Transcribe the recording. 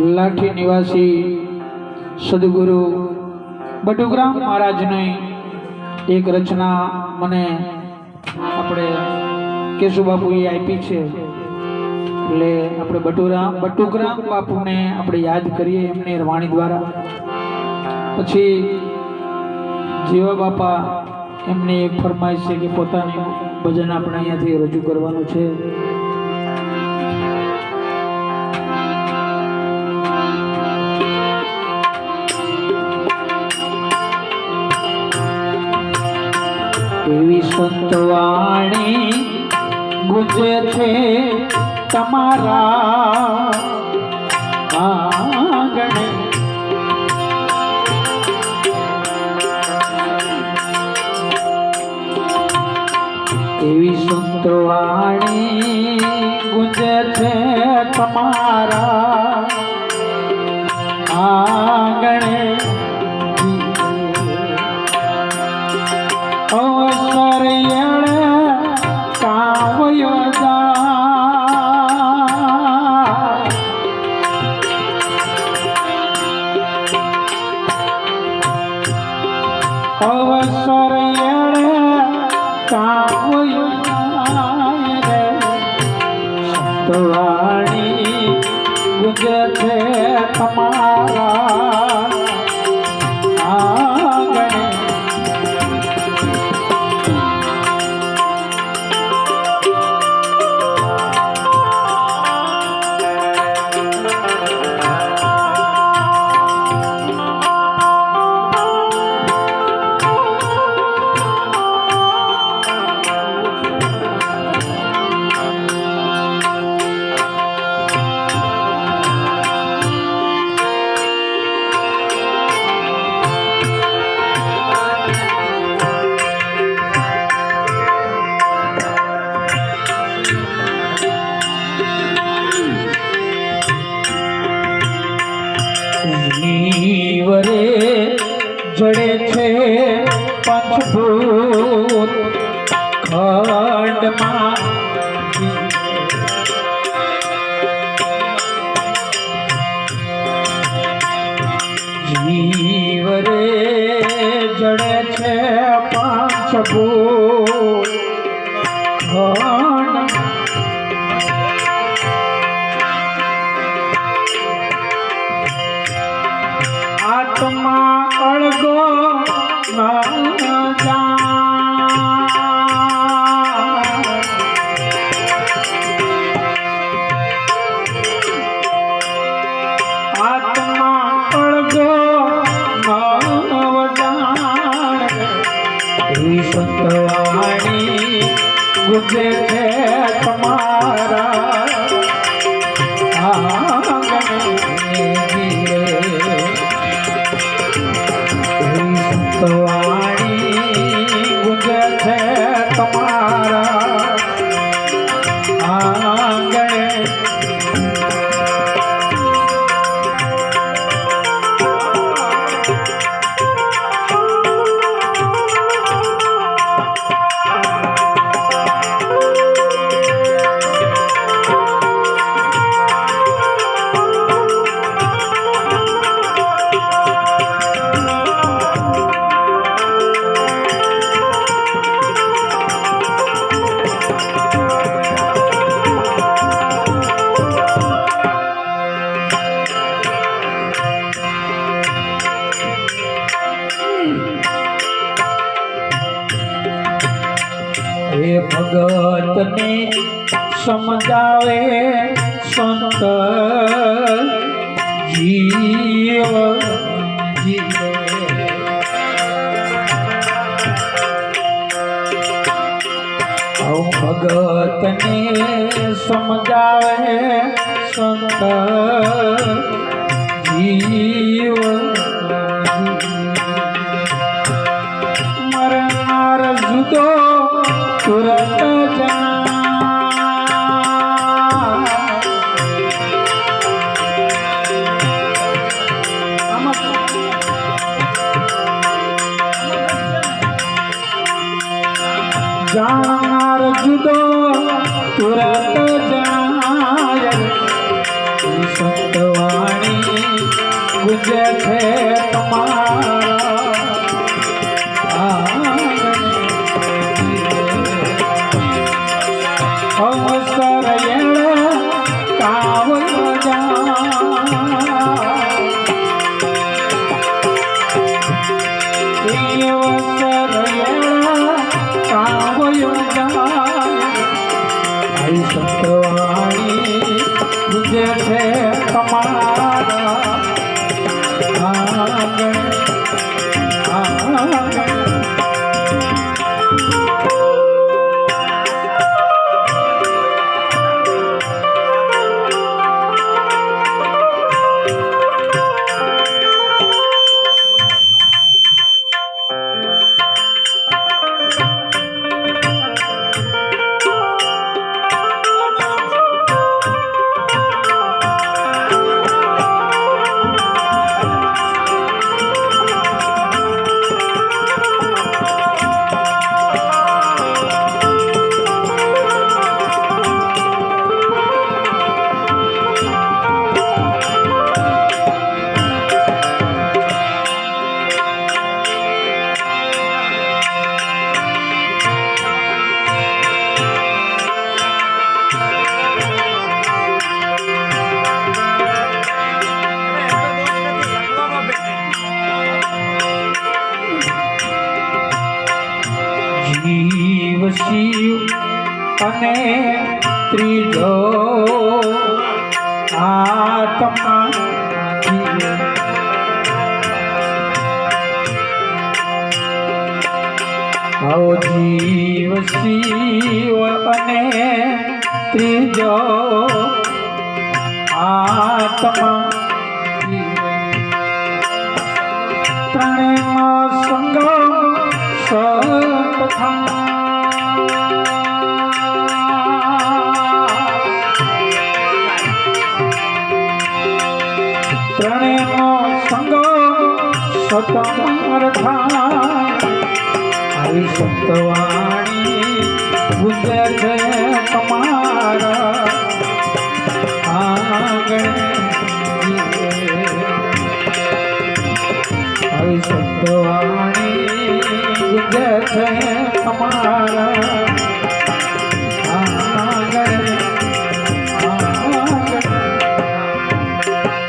લાઠી નિવાસી સદગુરુ બટુગ્રામ મહારાજની એક રચના મને આપણે કેશુબાપુએ આપી છે. એટલે આપણે બટુરામ બટુગ્રામ બાપુને આપણે યાદ કરીએ એમની વાણી દ્વારા. પછી જીવા બાપા એમની એક ફરમાઈશ છે કે પોતાનું ભજન આપણે અહીંયાથી રજૂ કરવાનું છે. સંતવાણી ગુજે છે તમારા આંગણે. એવી સંતવાણી ગુજે છે તમારા અવસર કાવ્યો જાય રે સંતવાણી ગુજે તમારા ઈવરે જડે છે પંચભૂત ખંડમાં જીવરે જડે છે પંચભૂત ખંડ આત્મા અળગો આત્મા અળગો નવ જાણ એવી હે ભગતને સમજાવે સંત જીવ જીવે. ભગતને સમજાવે સંત ગુજે શિવ અને ત્રીજો આત્મા. આવો જીવ શિવ અને ત્રીજો આત્મા. ત્રણેયનો સંગમ ત્રણેયનો સંગમ સતમર આવી સત્યવાણી ગુજર તમારા આંગણે